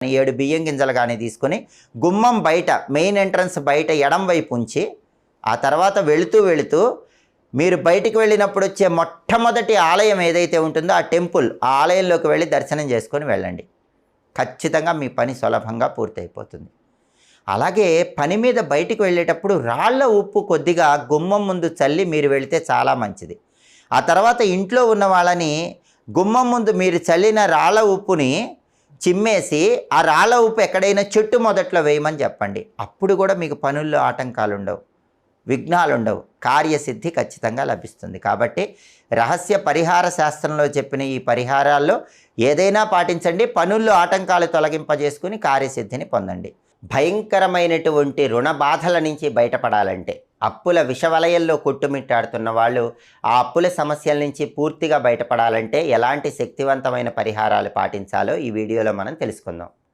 ఏడు బియ్యం గింజలు కానీ తీసుకొని గుమ్మం బయట మెయిన్ ఎంట్రన్స్ బయట ఎడం వైపు ఉంచి ఆ తర్వాత వెళుతూ వెళుతూ మీరు బయటికి వెళ్ళినప్పుడు వచ్చే మొట్టమొదటి ఆలయం ఏదైతే ఉంటుందో ఆ టెంపుల్ ఆ ఆలయంలోకి వెళ్ళి దర్శనం చేసుకొని వెళ్ళండి. ఖచ్చితంగా మీ పని సులభంగా పూర్తయిపోతుంది. అలాగే పని మీద బయటికి వెళ్ళేటప్పుడు రాళ్ళ ఉప్పు కొద్దిగా గుమ్మం ముందు చల్లి మీరు వెళితే చాలా మంచిది. ఆ తర్వాత ఇంట్లో ఉన్న వాళ్ళని గుమ్మం ముందు మీరు చల్లిన రాళ్ళ ఉప్పుని చిమ్మేసి ఆ రాళ్ళ ఉప్పు ఎక్కడైనా చెట్టు మొదట్లో వేయమని చెప్పండి. అప్పుడు కూడా మీకు పనుల్లో ఆటంకాలు ఉండవు విఘ్నాలు ఉండవు కార్యసిద్ధి ఖచ్చితంగా లభిస్తుంది. కాబట్టి రహస్య పరిహార శాస్త్రంలో చెప్పిన ఈ పరిహారాల్లో ఏదైనా పాటించండి. పనుల్లో ఆటంకాలు తొలగింపజేసుకుని కార్యసిద్ధిని పొందండి. భయంకరమైనటువంటి రుణ బాధల నుంచి బయటపడాలంటే అప్పుల విషవలయంలో కొట్టుమిట్టాడుతున్న వాళ్ళు ఆ అప్పుల సమస్యల నుంచి పూర్తిగా బయటపడాలంటే ఎలాంటి శక్తివంతమైన పరిహారాలు పాటించాలో ఈ వీడియోలో మనం తెలుసుకుందాం.